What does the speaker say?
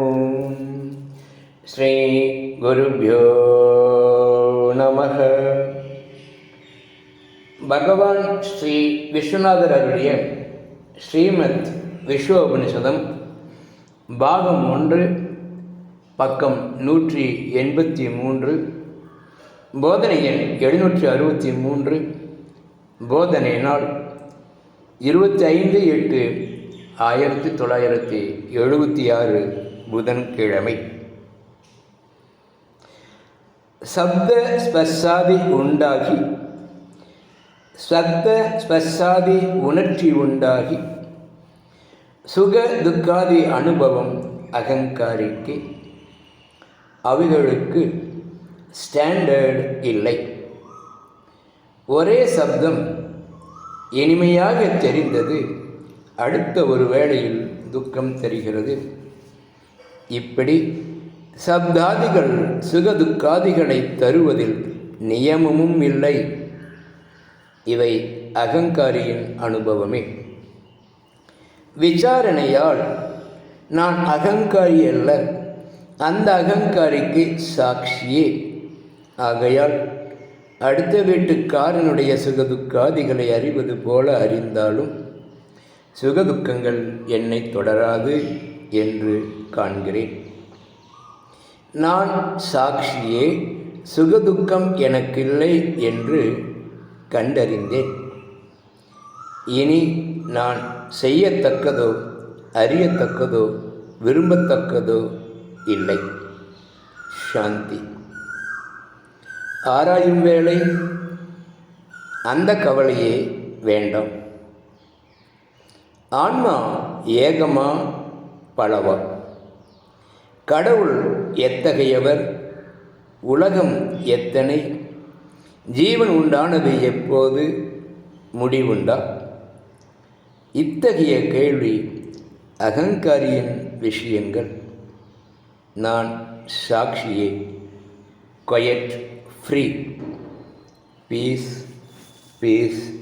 ஓம் ஸ்ரீ குருபியோ நமக பகவான் ஸ்ரீ விஸ்வநாதர் அருடைய ஸ்ரீமத் விஸ்வோபனிஷதம் பாகம் ஒன்று பக்கம் நூற்றி எண்பத்தி மூன்று போதனை எண் எழுநூற்றி அறுபத்தி மூன்று போதனை நாள் இருபத்தி ஐந்து எட்டு ஆயிரத்தி தொள்ளாயிரத்தி எழுபத்தி ஆறு புதன்கிழமை. சப்த ஸ்பர்சாதி உண்டாகி சப்த ஸ்பர்சாதி உணர்ச்சி உண்டாகி சுக துக்காதி அனுபவம் அகங்காரிக்கு அவைகளுக்கு ஸ்டாண்டர்ட் இல்லை. ஒரே சப்தம் இனிமையாக தெரிந்தது. அடுத்த ஒரு வேளையில் துக்கம் தெரிகிறது. இப்படி சப்தாதிகள் சுகதுக்காதிகளை தருவதில் நியமமும் இல்லை. இவை அகங்காரியின் அனுபவமே. விசாரணையால் நான் அகங்காரி அல்ல அந்த அகங்காரிக்கு சாட்சியே. ஆகையால் அடுத்த வீட்டுக்காரனுடைய சுகதுக்காதிகளை அறிவது போல அறிந்தாலும் சுகதுக்கங்கள் என்னை தொடராது என்று காண்கிறேன். நான் சாட்சியே சுகதுக்கம் எனக்கில்லை என்று கண்டறிந்தேன். இனி நான் செய்யத்தக்கதோ அறியத்தக்கதோ விரும்பத்தக்கதோ இல்லை. சாந்தி. ஆராயும் வேளை அந்த கவலையே வேண்டாம். ஆன்மா ஏகமா பலவா. கடவுள் எத்தகையவர்? உலகம் எத்தனை? ஜீவன் உண்டானது எப்போது? முடிவுண்டா? இத்தகைய கேள்வி அகங்காரியின் விஷயங்கள். நான் சாட்சியே. Quiet free. Peace, peace,